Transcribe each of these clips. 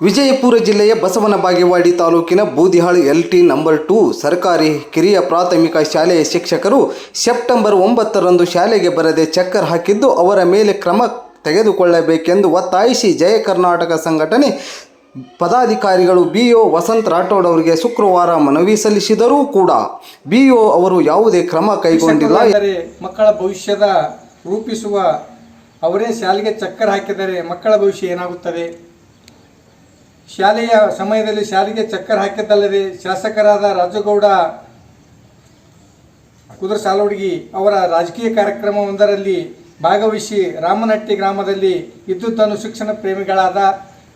ವಿಜಯಪುರ ಜಿಲ್ಲೆಯ ಬಸವನ ಬಾಗೇವಾಡಿ ತಾಲೂಕಿನ Budihal L T number two ಸರ್ಕಾರಿ ಕಿರಿಯ ಪ್ರಾಥಮಿಕ ಶಾಲೆಯ ಶಿಕ್ಷಕರು ಸೆಪ್ಟೆಂಬರ್ ಒಂಬತ್ತರಂದು ಶಾಲೆಗೆ ಬರದೆ ಚಕ್ಕರ್ ಹಾಕಿದ್ದು ಅವರ ಮೇಲೆ ಕ್ರಮ ತೆಗೆದುಕೊಳ್ಳಬೇಕೆಂದು ಒತ್ತಾಯಿಸಿ ಜಯ ಕರ್ನಾಟಕ ಸಂಘಟನೆ ಪದಾಧಿಕಾರಿಗಳು ಬಿ ಒ ವಸಂತ್ ರಾಠೋಡ್ ಅವರಿಗೆ ಶುಕ್ರವಾರ ಮನವಿ ಸಲ್ಲಿಸಿದರೂ ಕೂಡ ಬಿ ಒ ಅವರು ಯಾವುದೇ ಕ್ರಮ ಕೈಗೊಂಡಿಲ್ಲ. ಮಕ್ಕಳ ಭವಿಷ್ಯದ ರೂಪಿಸುವ ಅವರೇ ಶಾಲೆಗೆ ಚಕ್ಕರ್ ಹಾಕಿದರೆ ಮಕ್ಕಳ ಭವಿಷ್ಯ ಏನಾಗುತ್ತದೆ? ಶಾಲೆಯ ಸಮಯದಲ್ಲಿ ಶಾಲೆಗೆ ಚಕ್ಕರ್ ಹಾಕಿದ್ದಲ್ಲದೆ ಶಾಸಕರಾದ ರಾಜಗೌಡ ಕುದುರ ಅವರ ರಾಜಕೀಯ ಕಾರ್ಯಕ್ರಮವೊಂದರಲ್ಲಿ ಭಾಗವಹಿಸಿ ರಾಮನಟ್ಟಿ ಗ್ರಾಮದಲ್ಲಿ ವಿದ್ಯುತ್ತನ್ನು ಶಿಕ್ಷಣ ಪ್ರೇಮಿಗಳಾದ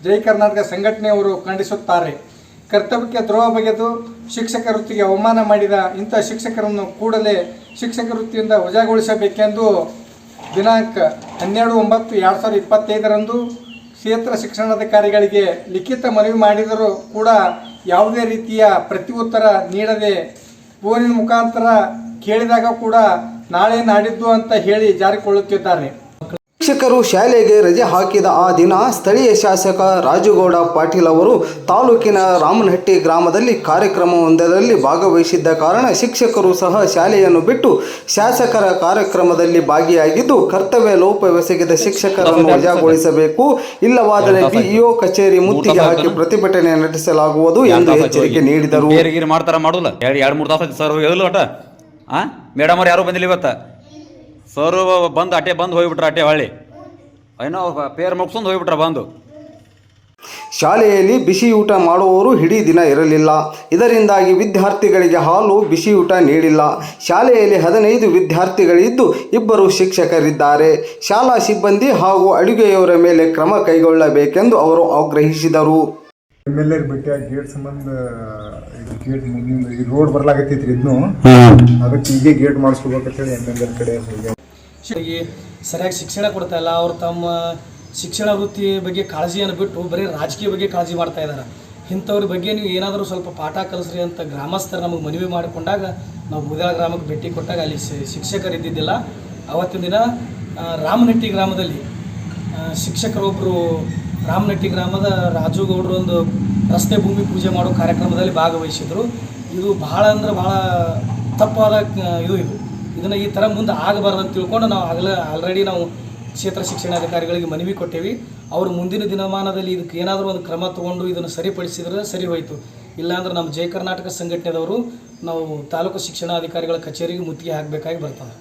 ಜೈ ಕರ್ನಾಟಕ ಸಂಘಟನೆಯವರು ಖಂಡಿಸುತ್ತಾರೆ. ಕರ್ತವ್ಯಕ್ಕೆ ದ್ರೋಹ ಬಗೆದು ಶಿಕ್ಷಕ ವೃತ್ತಿಗೆ ಅವಮಾನ ಮಾಡಿದ ಇಂಥ ಶಿಕ್ಷಕರನ್ನು ಕೂಡಲೇ ಶಿಕ್ಷಕ ವೃತ್ತಿಯಿಂದ ವಜಾಗೊಳಿಸಬೇಕೆಂದು ದಿನಾಂಕ ಹನ್ನೆರಡು ಒಂಬತ್ತು ಎರಡು ಸಾವಿರದ ಇಪ್ಪತ್ತೈದರಂದು ಕ್ಷೇತ್ರ ಶಿಕ್ಷಣಾಧಿಕಾರಿಗಳಿಗೆ ಲಿಖಿತ ಮನವಿ ಮಾಡಿದರೂ ಕೂಡ ಯಾವುದೇ ರೀತಿಯ ಪ್ರತ್ಯುತ್ತರ ನೀಡದೆ ಫೋನಿನ ಮುಖಾಂತರ ಕೇಳಿದಾಗ ಕೂಡ ನಾಳೆ ನಾಡಿದ್ದು ಅಂತ ಹೇಳಿ ಜಾರಿಕೊಳ್ಳುತ್ತಿದ್ದಾರೆ. ಶಿಕ್ಷಕರು ಶಾಲೆಗೆ ರಜೆ ಹಾಕಿದ ಆ ದಿನ ಸ್ಥಳೀಯ ಶಾಸಕ ರಾಜುಗೌಡ ಪಾಟೀಲ್ ಅವರು ತಾಲೂಕಿನ ರಾಮನಹಟ್ಟಿ ಗ್ರಾಮದಲ್ಲಿ ಕಾರ್ಯಕ್ರಮವೊಂದರಲ್ಲಿ ಭಾಗವಹಿಸಿದ್ದ ಕಾರಣ ಶಿಕ್ಷಕರು ಸಹ ಶಾಲೆಯನ್ನು ಬಿಟ್ಟು ಶಾಸಕರ ಕಾರ್ಯಕ್ರಮದಲ್ಲಿ ಭಾಗಿಯಾಗಿದ್ದು ಕರ್ತವ್ಯ ಲೋಪವೆಸಗಿದ ಶಿಕ್ಷಕರನ್ನು ವಜಾಗೊಳಿಸಬೇಕು. ಇಲ್ಲವಾದರೆ ಬಿಇಒ ಕಚೇರಿ ಮುತ್ತಿಗೆ ಹಾಕಿ ಪ್ರತಿಭಟನೆ ನಡೆಸಲಾಗುವುದು ಎಂದು ಎಚ್ಚರಿಕೆ ನೀಡಿದರು. ಬೇರೆ ಗೀರಿ ಮಾಡ್ತಾರ ಮಾಡೋಲ್ಲ ಎರಡು ಎರಡು ಮೂರು ತಾಸು ಸರ್ ಹೇಳಲು ಒಟ ಆ? ಮೇಡಮ್ ಅವ್ರು ಯಾರು ಬಂದಿಲ್ಲ ಇವತ್ತು? ಸರ್ ಬಂದು ಅಟೆ ಬಂದು ಹೋಗ್ಬಿಟ್ರ ಅಟೆ ಹೊಳ್ಳಿ. ಏನೋ ಪೇರ್ ಮುಗಿಸ್ಕೊಂಡು ಹೋಗ್ಬಿಟ್ರ ಬಂದು. ಶಾಲೆಯಲ್ಲಿ ಬಿಸಿ ಊಟ ಮಾಡುವವರು ಇಡೀ ದಿನ ಇರಲಿಲ್ಲ. ಇದರಿಂದಾಗಿ ವಿದ್ಯಾರ್ಥಿಗಳಿಗೆ ಹಾಲು ಬಿಸಿ ಊಟ ನೀಡಿಲ್ಲ. ಶಾಲೆಯಲ್ಲಿ ಹದಿನೈದು ವಿದ್ಯಾರ್ಥಿಗಳಿದ್ದು ಇಬ್ಬರು ಶಿಕ್ಷಕರಿದ್ದಾರೆ. ಶಾಲಾ ಸಿಬ್ಬಂದಿ ಹಾಗೂ ಅಡುಗೆಯವರ ಮೇಲೆ ಕ್ರಮ ಕೈಗೊಳ್ಳಬೇಕೆಂದು ಅವರು ಆಗ್ರಹಿಸಿದರು. ಎಂ ಎಲ್ ಎರ್ ಭೇಟಿಯಾಗಿ ಗೇಟ್ ಸಂಬಂಧ ಇದು ಗೇಟ್ ಮುಂದಿನ ಈ ರೋಡ್ ಬರ್ಲಾಗತ್ತೈತ್ರಿ ಇದನ್ನು ಅದಕ್ಕೆ ಹೀಗೆ ಗೇಟ್ ಮಾಡಿಸ್ಕೋಬೇಕಂತೇಳಿ ಎಂ ಎಲ್ ಎರ್ ಕಡೆ ಹೋಗ್ಯಾವ ಶಿಕ್ಷಕರಿಗೆ ಸರಿಯಾಗಿ ಶಿಕ್ಷಣ ಕೊಡ್ತಾ ಇಲ್ಲ. ಅವ್ರು ತಮ್ಮ ಶಿಕ್ಷಣ ವೃತ್ತಿ ಬಗ್ಗೆ ಕಾಳಜಿಯನ್ನು ಬಿಟ್ಟು ಬರೀ ರಾಜಕೀಯ ಬಗ್ಗೆ ಕಾಳಜಿ ಮಾಡ್ತಾ ಇದ್ದಾರೆ ಇಂಥವ್ರ ಬಗ್ಗೆ ನೀವು ಏನಾದರೂ ಸ್ವಲ್ಪ ಪಾಠ ಕಲಿಸ್ರಿ ಅಂತ ಗ್ರಾಮಸ್ಥರು ನಮಗೆ ಮನವಿ ಮಾಡಿಕೊಂಡಾಗ ನಾವು ಮುದಲ ಗ್ರಾಮಕ್ಕೆ ಭೇಟಿ ಕೊಟ್ಟಾಗ ಅಲ್ಲಿ ಶಿಕ್ಷಕರು ಇದ್ದಿದ್ದಿಲ್ಲ ಅವತ್ತಿನ ದಿನ ರಾಮನಟ್ಟಿ ಗ್ರಾಮದಲ್ಲಿ ಶಿಕ್ಷಕರೊಬ್ಬರು ರಾಮನಟ್ಟಿ ಗ್ರಾಮದ ರಾಜು ಗೌಡ್ರು ಒಂದು ರಸ್ತೆ ಭೂಮಿ ಪೂಜೆ ಮಾಡೋ ಕಾರ್ಯಕ್ರಮದಲ್ಲಿ ಭಾಗವಹಿಸಿದರು. ಇದು ಭಾಳ ಅಂದ್ರೆ ಭಾಳ ತಪ್ಪಾದ ಇದು ಇದು. ಇದನ್ನು ಈ ಥರ ಮುಂದೆ ಆಗಬಾರ್ದು ಅಂತ ತಿಳ್ಕೊಂಡು ನಾವು ಆಗಲ ಆಲ್ರೆಡಿ ನಾವು ಕ್ಷೇತ್ರ ಶಿಕ್ಷಣಾಧಿಕಾರಿಗಳಿಗೆ ಮನವಿ ಕೊಟ್ಟೇವಿ. ಅವರು ಮುಂದಿನ ದಿನಮಾನದಲ್ಲಿ ಇದಕ್ಕೆ ಏನಾದರೂ ಒಂದು ಕ್ರಮ ತಗೊಂಡು ಇದನ್ನು ಸರಿಪಡಿಸಿದ್ರೆ ಸರಿ ಹೋಯಿತು. ಇಲ್ಲಾಂದ್ರೆ ನಮ್ಮ ಜಯ ಕರ್ನಾಟಕ ಸಂಘಟನೆದವರು ನಾವು ತಾಲೂಕು ಶಿಕ್ಷಣಾಧಿಕಾರಿಗಳ ಕಚೇರಿಗೆ ಮುತ್ತಿಗೆ ಹಾಕಬೇಕಾಗಿ ಬರ್ತದೆ.